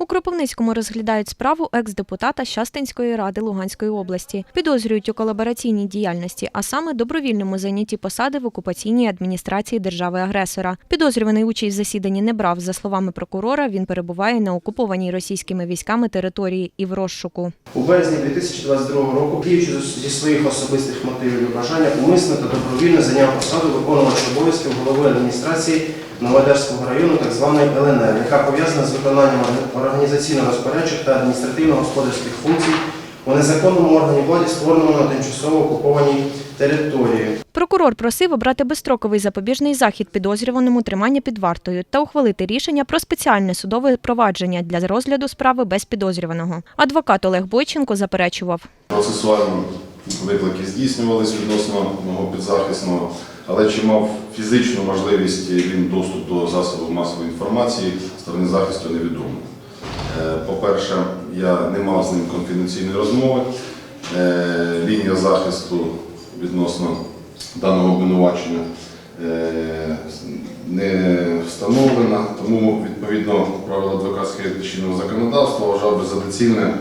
У Кропивницькому розглядають справу екс-депутата Щастинської ради Луганської області. Підозрюють у колабораційній діяльності, а саме добровільному зайнятті посади в окупаційній адміністрації держави-агресора. Підозрюваний участь в засіданні не брав. За словами прокурора, він перебуває на окупованій російськими військами території і в розшуку. У березні 2022 року, діючи зі- своїх особистих мотивів і бажання, умисно та добровільно зайняв посаду виконувача обов'язків голови адміністрації Новоодерського району, так званої ЛНР, яка пов'язана з виконанням організаційно-розпорядчих та адміністративно-господарських функцій у незаконному органі влади, створеному на тимчасово окупованій території. Прокурор просив обрати безстроковий запобіжний захід підозрюваному тримання під вартою та ухвалити рішення про спеціальне судове провадження для розгляду справи без підозрюваного. Адвокат Олег Бойченко заперечував. Процесуально виклики здійснювались відносно мого підзахисного, але чи мав фізичну можливість він доступ до засобів масової інформації, сторони захисту невідомо. Е, По-перше, я не мав з ним конфіденційної розмови. Е, Лінія захисту відносно даного обвинувачення е, не встановлена, тому відповідно правил адвокатського чинного законодавства вважав би за доцільне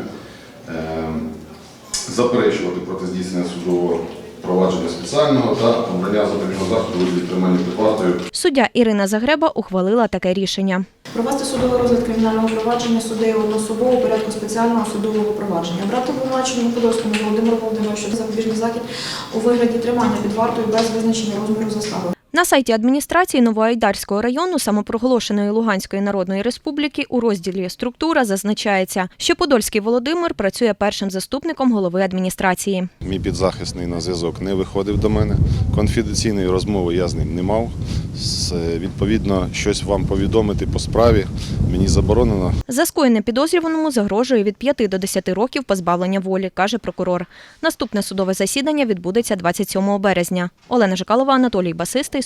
заперечувати проти здійснення судового провадження спеціального та обрання запобіжного заходу від тримання під вартою Суддя Ірина Загреба ухвалила таке рішення. Провести судовий розгляд кримінального провадження суддею одноособово у порядку спеціального судового провадження. Брати обвинуваченому Подольському Володимиру Володимировичу запобіжний захід у вигляді тримання під вартою без визначення розміру застави. На сайті адміністрації Новоайдарського району самопроголошеної Луганської Народної Республіки у розділі Структура зазначається, що Подольський Володимир працює першим заступником голови адміністрації. Мій підзахисний на зв'язок не виходив до мене. Конфіденційної розмови я з ним не мав. Відповідно, щось вам повідомити по справі мені заборонено. За скоєне підозрюваному загрожує від 5 до 10 років позбавлення волі, каже прокурор. Наступне судове засідання відбудеться 27 березня. Олена Жикалова, Анатолій Басистий,